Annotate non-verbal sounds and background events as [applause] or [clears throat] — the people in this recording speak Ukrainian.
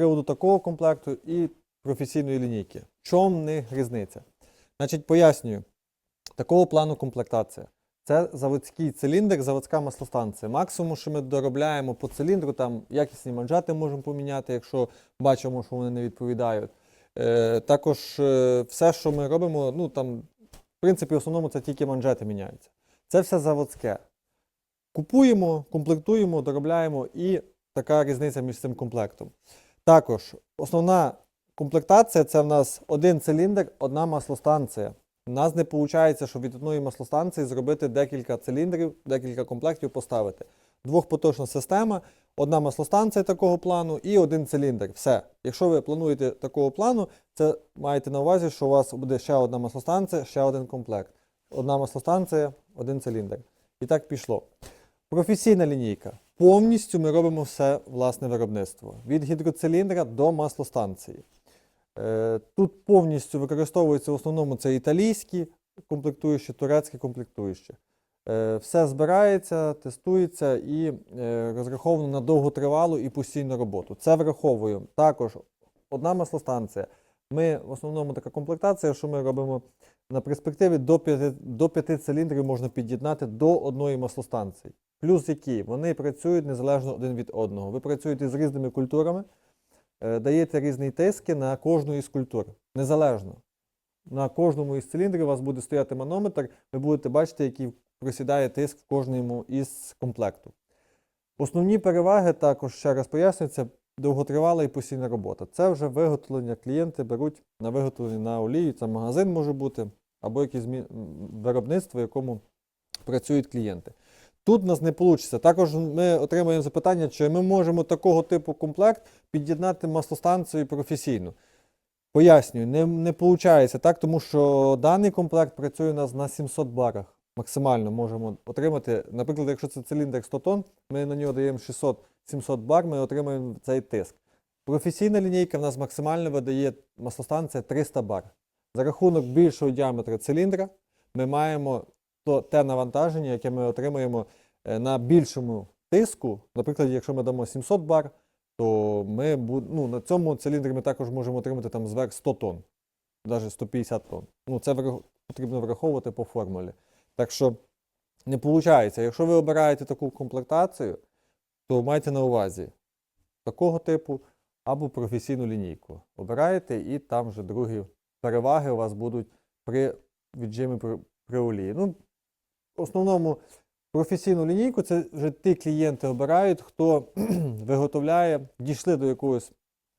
приводу такого комплекту і професійної лінійки. В чому в них різниця? Значить, пояснюю, такого плану комплектація. Це заводський циліндр, заводська маслостанція. Максимум, що ми доробляємо по циліндру, там якісні манжети можемо поміняти, якщо бачимо, що вони не відповідають. Е, також е, все, що ми робимо, ну там, в принципі, в основному це тільки манжети міняються. Це все заводське. Купуємо, комплектуємо, доробляємо і така різниця між цим комплектом. Також основна комплектація це в нас один циліндр, одна маслостанція. У нас не виходить, що від одної маслостанції зробити декілька циліндрів, декілька комплектів поставити. Двохпоточна система, одна маслостанція такого плану і один циліндр. Все. Якщо ви плануєте такого плану, це маєте на увазі, що у вас буде ще одна маслостанція, ще один комплект. Одна маслостанція, один циліндр. І так пішло. Професійна лінійка. Повністю ми робимо все власне виробництво. Від гідроциліндра до маслостанції. Е, Тут повністю використовуються в основному це італійські комплектуючі, турецькі комплектуючі. Е, Все збирається, тестується і е, розраховано на довготривалу і постійну роботу. Це враховуємо. Також одна маслостанція. Ми в основному така комплектація, що ми робимо на перспективі до 5, до 5 циліндрів можна під'єднати до одної маслостанції. Плюс які вони працюють незалежно один від одного. Ви працюєте з різними культурами, е, даєте різні тиски на кожну із культур. Незалежно. На кожному із циліндрів у вас буде стояти манометр, ви будете бачити, який просідає тиск в кожному із комплекту. Основні переваги також, ще раз пояснюю, довготривала і постійна робота. Це вже виготовлення клієнти беруть на виготовлення на олію, це магазин може бути, або якесь виробництво, в якому працюють клієнти. Тут в нас не вийде. Також ми отримаємо запитання, чи ми можемо такого типу комплект під'єднати маслостанцію професійно. Пояснюю, не, не виходить так, тому що даний комплект працює у нас на 700 барах. Максимально можемо отримати. Наприклад, якщо це циліндр 100 тонн, ми на нього даємо 600-700 бар, ми отримаємо цей тиск. Професійна лінійка в нас максимально видає маслостанція 300 бар. За рахунок більшого діаметра циліндра ми маємо то, те навантаження, яке ми отримаємо е, на більшому тиску. Наприклад, якщо ми дамо 700 бар, то ми ну, на цьому циліндрі ми також можемо отримати там зверх 100 тонн, навіть 150 тонн. Ну, це потрібно враховувати по формулі. Так що не виходить. Якщо ви обираєте таку комплектацію, то майте на увазі такого типу або професійну лінійку. Обираєте, і там вже другі переваги у вас будуть при віджимі при олії. Ну, в основному професійну лінійку це вже ті клієнти обирають, хто [clears throat] виготовляє, дійшли до якогось